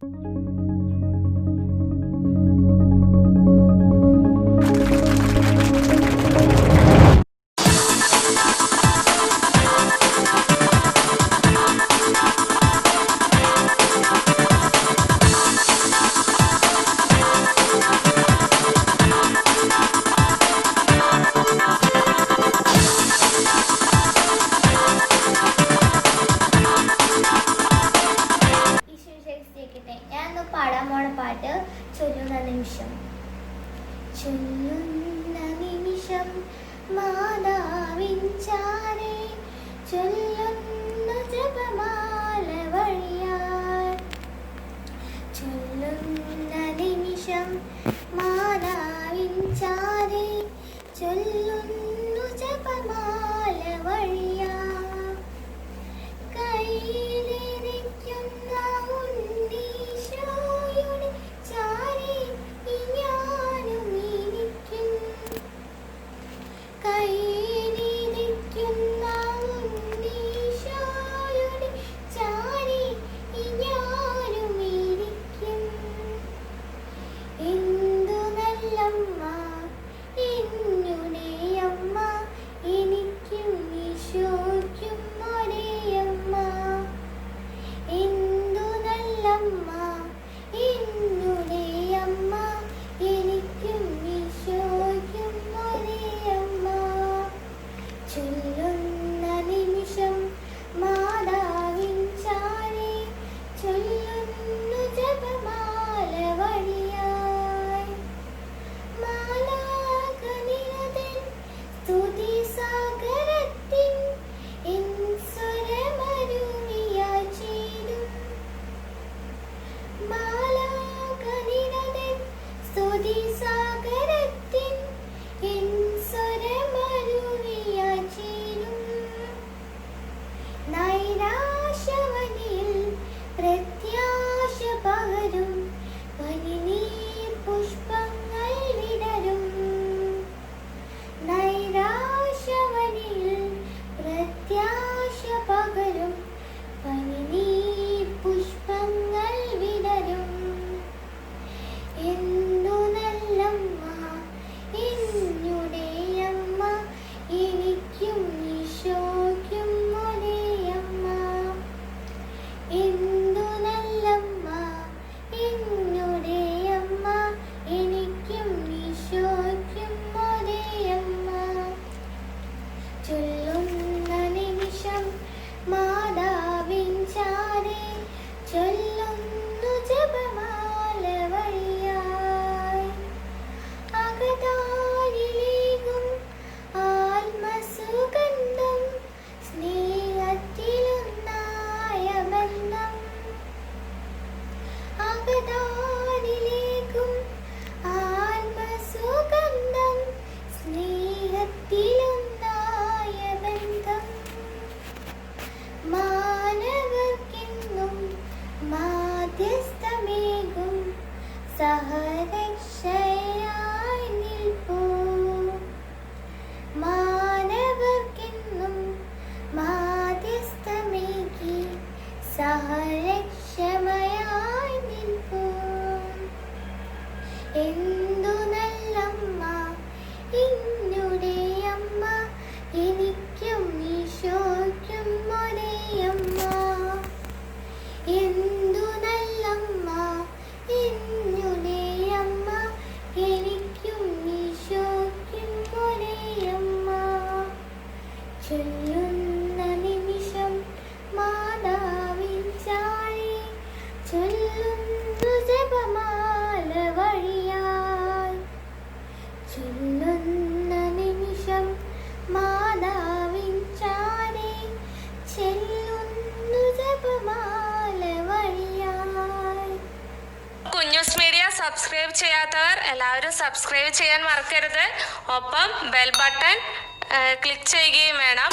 Música സന്തോഷം ചൊല്ലുന്ന നിമിഷം മാതാവിൻ ചാരേ ചൊല്ലുന്ന ജപമാല വഴിയാൽ. ചൊല്ലുന്ന നിമിഷം മാതാവിൻ ചാരേ ചൊല്ലുന്നു ജപമാല വഴി Jolly. ചിന്നുന്ന നിമിഷം മാതാവിൻ ചാരെ ചെല്ലുന്നു ജപമാല വഴിയായി. കുഞ്ഞൂസ് മീഡിയ സബ്സ്ക്രൈബ് ചെയ്യാത്തവർ എല്ലാവരും സബ്സ്ക്രൈബ് ചെയ്യാൻ മറക്കരുത്. ഒപ്പം ബെൽ ബട്ടൺ ക്ലിക്ക് ചെയ്യുകയും വേണം.